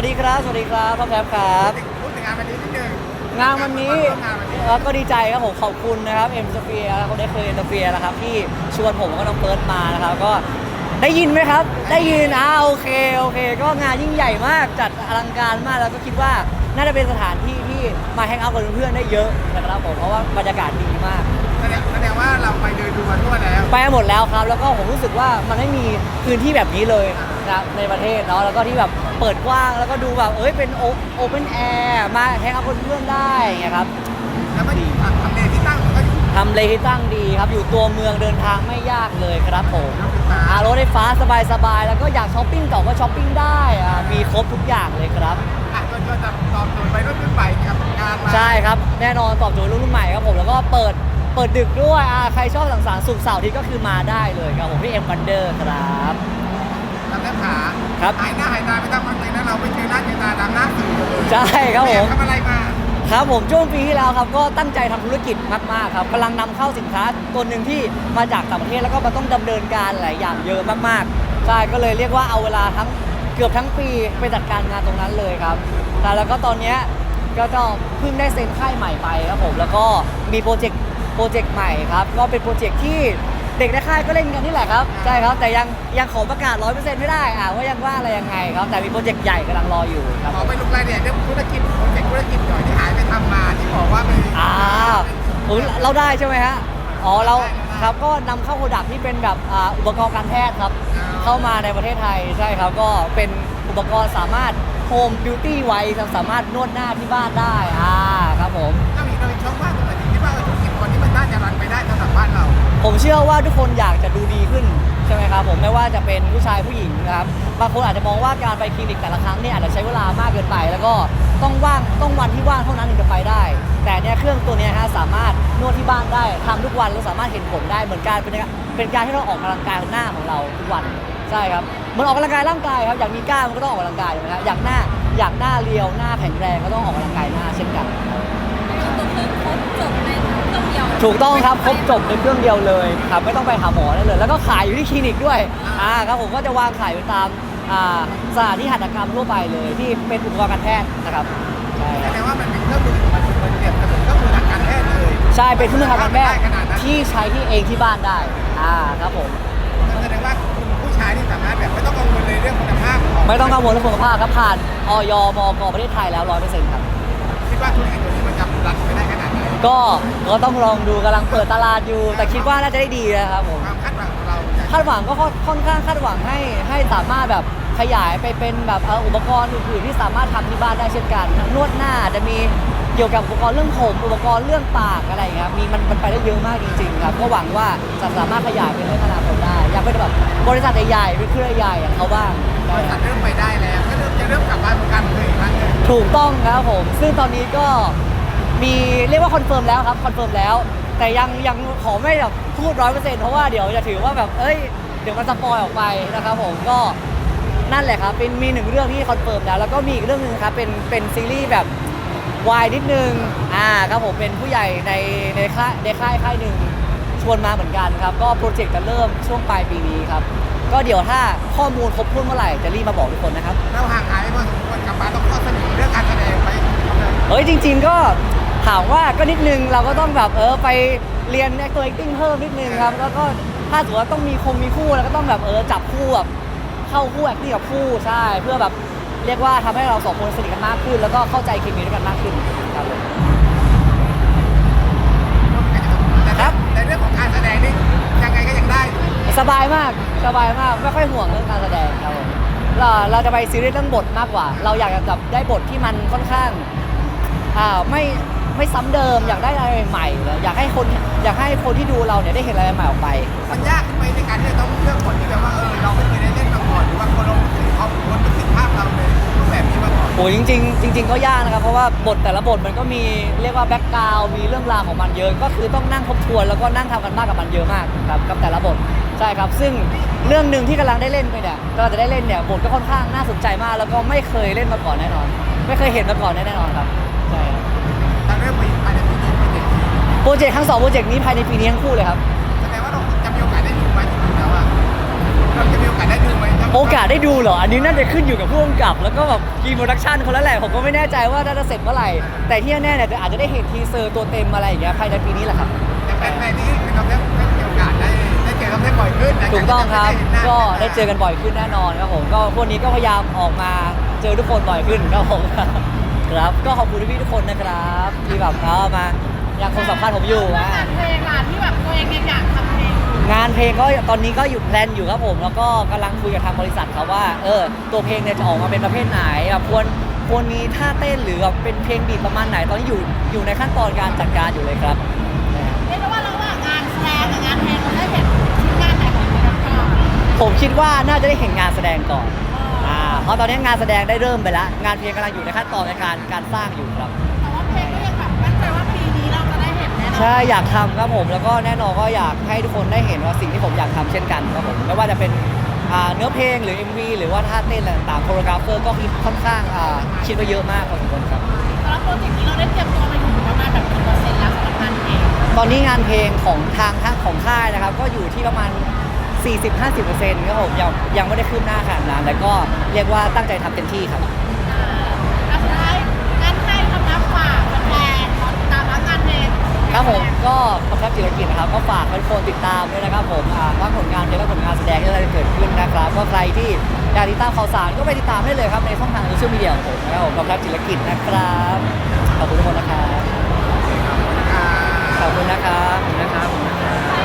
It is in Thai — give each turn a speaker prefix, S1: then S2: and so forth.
S1: วัสดีครับ สวัสดีครับพ่อแพบครับ
S2: พูดถึงงานวันนี้นิดนึง
S1: งานวันนี้
S2: งานวันนี้
S1: เอ่อก็ดีใจครับผมขอบคุณนะครับเอ็มสเฟียร์คนได้เคยเอ็มสเฟียร์นะครับที่ชวนผมกับน้องเฟิร์สมานะครับก็ได้ยินไหมครับ ได้ยินอ่าโอเคโอเค ก็งานยิ่งใหญ่มากจัดอลังการมากแล้วก็คิดว่า น่าจะเป็นสถานที่ที่มาแฮงเอาท์กับเพื่อนๆได้เยอะนะครับผมเพราะว่าบรรยากาศดีมาก
S2: แสดงแสดงว่าเราไปเดินดูมาทั่วแล้ว
S1: ไปหมดแล้วครับ แล้วก็ผมรู้สึกว่ามันไม่มีพื้นที่แบบนี้เลยนะในประเทศเนาะแล้วก็ที่แบบเปิดกว้างแล้วก็ดูแบบเอ้ยเป็นโอเพนแอร์มาแฮงเอาท์กับเพื่อนๆได้อย่างเงี้ยครับ
S2: แล้วมันทำเลที่ตั้งมันก็อยู่
S1: ทำเลที่ตั้งดีครับอยู่ตัวเมืองเดินทางไม่ยากเลยครับผม
S2: รถไฟฟ้า
S1: อารถไฟฟ้าสบายๆแล้วก็อยากช้อปปิ้งต่อก็ช้อปปิ้งได้อ่ามีครบทุกอย่างเลยครับ
S2: อะก็ก็จะตอบโจทย์ไปรุ่นขึ้นไปกับงานมา
S1: ใช่ครับ แน่นอนตอบโจทย์รุ่นใหม่ครับผมแล้วก็เปิดเปิดดึกด้วยอ่าใครชอบสังสรรค์สุขเสาร์อาที่ก็คือมาได้เลยครับผมที่เอ็มวันเดอร์ครับ
S2: ลำน้ำขา
S1: ครับ
S2: หายหน้าหายตาไปตั้งพักเลยนะเราไม่เจอหน้าเจอตาตามหน้าสื่อเลย
S1: ใช่ครับผม
S2: ทำอะไรมา
S1: ครับผมช่วงปีที่แล้วครับก็ตั้งใจทำธุรกิจมากๆครับกำลังนำเข้าสินค้าตัวหนึ่งที่มาจากต่างประเทศแล้วก็มันต้องดำเนินการหลายอย่างเยอะมากๆใช่ก็เลยเรียกว่าเอาเวลาทั้ง เกือบทั้งปีไปจัดการงานตรงนั้นเลยครับ แต่แล้วก็ตอนเนี้ยก็จะเพิ่งได้เซ็นค่ายใหม่ไปครับผมแล้วก็มีโปรเจกต์โปรเจกต์ใหม่ครับก็เป็นโปรเจกต์ที่เด็กในค่ายก็เล่นกันนี่แหละครับใช่ครับแต่ยังยังขอประกาศร้อยเปอร์เซ็นต์ไม่ได้อ่าว่ายังว่าอะไรยังไงครับแต่มีโปรเจกต์ใหญ่กำลังรออยู่ครับ
S2: ข
S1: ผ
S2: อ
S1: ม
S2: ไปลงรายละเอียดเรื่องธุรกิจโปรเจกต์ธุรกิจหน่อยที่หายไปทำมาที่บอกว่าเป็น
S1: อ่าอุ๊ยเราได้ใช่ไหมฮะอ๋อเรา
S2: ได้ได้
S1: ครับก็นำเข้าโปรดักที่เป็นแบบอ่าอุปกรณ์การแพทย์ครับ
S2: อ่า
S1: เข้ามาในประเทศไทยใช่ครับก็เป็นอุปกรณ์สามารถโฮมบิวตี้ไว้ครับสามารถนวดหน้าที่บ้านได้อ่าครับผม
S2: เรามีเรามีช่องว่างตรงไหนที่ว่าธุรกิจวันนี้มันน่าจะรันไปได้สำหรับบ้านเรา
S1: ผมเชื่อว่าทุกคนอยากจะดูดีขึ้นใช่ไหมครับผมไม่ว่าจะเป็นผู้ชายผู้หญิงนะครับบางคนอาจจะมองว่าการไปคลินิกแต่ละครั้งเนี่ยอาจจะใช้เวลามากเกินไป แล้วก็ต้องว่างต้องวันที่ว่างเท่านั้นถึงจะไปได้ แต่เนี่ยเครื่องตัวเนี้ยฮะสามารถนวดที่บ้านได้ทำทุกวันแล้วสามารถเห็นผลได้เหมือนการเป็นเป็นการที่เราออกกำลังกายหน้าของเราทุกวันใช่ครับเหมือนออกกำลังกายร่างกายครับอยากมีกล้ามก็ต้องออกกำลังกายถูกไหมครับอยากหน้าอยากหน้าเรียวหน้าแข็งแรงก็ต้องออกกำลังกายหน้าเช่นกัน
S3: ก็คือครบจบในเครื่องเดียว
S1: ถูกต้องครับครบจบในเครื่องเดียวเลยครับไม่ต้องไปหาหมอได้เลย แล้วก็ขายอยู่ที่คลินิกด้วยอ่าครับผมก็จะวางขายอยู่ตามอ่าสถานที่หัตถกรรมทั่วไปเลยที่เป็นอุปกรณ์การแพทย์นะครับใช่
S2: แสดงว่ามันเป็นเครื่องมือมันมันเปรียบเสมือนเครื่องมือทางการแพทย์เลย
S1: ใช่เป็นเครื่องมือทางการแพทย์
S2: ได้ขนาดนั้น
S1: ที่ใช้ที่เองที่บ้านได้ อ่าครับผม
S2: แสดงว่าคุณผู้ชายที่สามารถแบบไม่ต้องกังวลเลยเรื่องคุณภาพของ
S1: ไม่ต้องกังวลเรื่องสุขภาพครับผ่านออยมกประเทศไทยแล้วร้อยเปอร์เซ็นต์ครับ
S2: คิดว่าธุรกิจตัวนี้มันจะรันไปได้ขนาดไหน
S1: ก็ก็ต้องลองดูกำลังเปิดตลาดอยู่ แต่คิดว่าน่าจะได้ดีนะครับผม
S2: ความคาดหวังของเราจะ
S1: คาดหวังก็ค่อนข้างคาดหวังให้ให้สามารถแบบ ขยายไปเป็นแบบเอ่ออุปกรณ์อื่นๆที่สามารถทำที่บ้านได้เช่นกันนวดหน้าจะมีเกี่ยวกับอุปกรณ์เรื่องผมอุปกรณ์เรื่องปากอะไรอย่างเงี้ยครับมีมันมันไปได้เยอะมากจริงๆครับก็หวังว่าจะสามารถขยายไปในอนาคตได้อยากเป็นแบบบริษัทใหญ่ๆเป็นเครือใหญ่อย่างเขาบ้าง
S2: บริษัทเริ่มไปได้แล้วก็เริ่มจะเริ่มกลับบ้านเหมือนกันเลยอีกครั้งหนึ่ง
S1: ถูกต้องครับผม ซึ่งตอนนี้ก็มีเรียกว่าคอนเฟิร์มแล้วครับคอนเฟิร์มแล้ว แต่ยังยังขอไม่แบบพูดร้อยเปอร์เซ็นต์เพราะว่าเดี๋ยวจะถือว่าแบบเอ้ยเดี๋ยวมันสปอยออกไปนะครับผมก็ นั่นแหละครับเป็นมีหนึ่งเรื่องที่คอนเฟิร์มแล้วแล้วก็มีอีกเรื่องหนึงครับเป็นเป็นซีรีส์แบบวายนิดนึงอ่าครับผมเป็นผู้ใหญ่ในในค่ายในค่ายค่ายหนึ่งชวนมาเหมือนกันครับ ก็โปรเจกต์จะเริ่มช่วงปลายปีนี้ครับ ก็เดี๋ยวถ้าข้อมูลครบถ้วนเมื่อไหร่จะรีบมาบอกทุกคนนะครับ
S2: เราห่างหายไปพอสมควรกลับมาต้องข้อเสนอเรื่องการแสดงไป
S1: เอ้ยจริง ๆ ก็ถามว่าก็นิดนึงเราก็ต้องแบบเออไปเรียน actor acting เพิ่มนิดนึงครับแล้วก็ถ้าสมมติว่าต้องมีคงมีคู่แล้วก็ต้องแบบเออจับคู่แบบ เข้าคู่ acting กับคู่ใช่ เพื่อแบบเรียกว่าทำให้เราสองคนสนิทกันมากขึ้น แล้วก็เข้าใจเคมีด้วยกันมากขึ้นครับผม
S2: แต่
S1: ครับ
S2: ในเรื่องของการแสดงนี่ยังไงก็ยังได้อยู่
S1: สบายมากสบายมากไม่ค่อยห่วงเรื่องการแสดงครับผมเราเราจะไปซีเรียสเรื่องบทมากกว่า เราอยากจะแบบได้บทที่มันค่อนข้างอ่าไม่ไม่ซ้ำเดิมอยากได้อะไรใหม่ๆอยากให้คนอยากให้คนที่ดูเราเนี่ยได้เห็นอะไรใหม่ออกไป
S2: มันยากขึ้นไหมในการที่จะต้องเลือกคนที่แบบว่าเออเราไม่เคยได้เล่น คนเราไม่เคยเขาคนไม่เคยภาพเราเลยรูปแบบนี้มาก่อน
S1: โอ้ยจริงๆจริง ๆ ก็ยากนะครับ เพราะว่าบทแต่ละบทมันก็มีเรียกว่าแบ็กกราวมีเรื่องราวของมันเยอะก็คือต้องนั่งทบทวนแล้วก็นั่งทำกันบ้านกับมันเยอะมากครับกับแต่ละบทใช่ครับซึ่งเรื่องหนึ่งที่กำลังได้เล่นไปเนี่ยก็จะได้เล่นเนี่ยบทก็ค่อนข้างน่าสนใจมาก แล้วก็ไม่เคยเล่นมาก่อนแน่นอน ไม่เคยเห็นมาก่อนแน่นอนครับใช่ครับ
S2: แต่เริ่มไปภายในปีนี้เป็นเด็ก
S1: โปรเจกต์ทั้งสองโปรเจกต์นี้ภายในปีนี้ทั้งคู่เลยครับ
S2: แสดงว่าเราจะมีโอกาสได้ดูไหมจริงแล้วอะเราจะมีโอกาสได้ดูไหม
S1: โอกาสได้ดูเหรอ อันนี้น่าจะขึ้นอยู่กับผู้กำกับ แล้วก็แบบทีมโปรดักชันคนละแหละผมก็ไม่แน่ใจว่าน่าจะเสร็จเมื่อไหร่ แต่ที่แน่ๆเนี่ยอาจจะได้เห็นทีเซอร์ตัวเต็มอะไรอย่างเงี้ยภายในปีนี้แหละครับ
S2: แต่แฟนๆนี่คือเราได้ได้มีโอกาสได้ได้เจอเราได้บ่อยขึ้นนะ
S1: ถูกต้องครับ
S2: ได้เห็นหน้า
S1: ก็ได้เจอกันบ่อยขึ้นแน่นอนครับผม ก็พวกนี้ก็พยายามออกมาเจอทุกคนบ่อยขึ้นครับผมครับ ก็ขอบคุณพี่ๆทุกคนนะครับที่แบบเอามายังคงสัมภาษณ์ผมอยู่
S3: แล้ว
S1: อะ
S3: งานเพลงล่ะที่แบบตัวเองยังอยากทำเพล งอยู่
S1: งานเพลงก็ตอนนี้ก็อยู่แพลนอยู่ครับผม แล้วก็กำลังคุยกับทางบริษัทครับว่าเออตัวเพลงเนี่ยจะออกมาเป็นประเภทไหนแบบควรควรมีท่าเต้นหรือแบบเป็นเพลงบีทประมาณไหนตอนนี้อยู่อยู่ในขั้นตอนการจัดการอยู่เลยครับ
S3: เรียกได้ว่าระหว่างงานแสดงกับงานเพลงเราได้เห็นชิ้นงานไหนของตัวเองก่อน
S1: ผมคิดว่าน่าจะได้เห็นงานแสดงก่อนอ่าเพราะตอนนี้งานแสดงได้เริ่มไปแล้ว งานเพลงกำลังอยู่ในขั้นตอนในการการสร้างอยู่ครับ
S3: ใช่
S1: อยากทำครับผมแล้วก็แน่นอนก็อยากให้ทุกคนได้เห็นว่าสิ่งที่ผมอยากทำเช่นกันครับผมไม่ว่าจะเป็นอ่าเนื้อเพลงหรือ MV หรือว่าท่าเต้นอะไรต่างๆโคโรกราฟเฟอร์ก็ค่อนข้างอ่าคิดว่าเยอะมากพอสมควรครับ
S3: สำหรับโปรเจกต์นี้เราได้เตรียมตัวไปถึงประมาณแบบกี่เปอร์เซ็นต์แล้วสำหรับงานเพลง
S1: ตอนนี้งานเพลงของทางทางของค่ายนะครับ ก็อยู่ที่ประมาณ 40-50%ครับผมยังยังไม่ได้คืบหน้าขนาดนั้นแต่ก็เรียกว่าตั้งใจทำเต็มที่ครับ
S3: อ่าแล้วสุดท้ายงานให้คำนับฝากแฟนๆตามรับงานเพลง
S1: ครับผมก็คำทับจิรกิจนะครับก็ฝากทุกคนติดตามด้วยนะครับผมอ่าว่าผลงานเพลงและผลงานแสดงที่อะไรจะเกิดขึ้นนะครับก็ใครที่อยากติดตามข่าวสารก็ไปติดตามได้เลยครับในช่องทางโซเชียลมีเดียของผมนะครับผมคำทับจิรกิจนะครับขอบคุณทุกคนนะครับขอบคุณนะครับขอบคุณนะครับขอบคุณนะครับ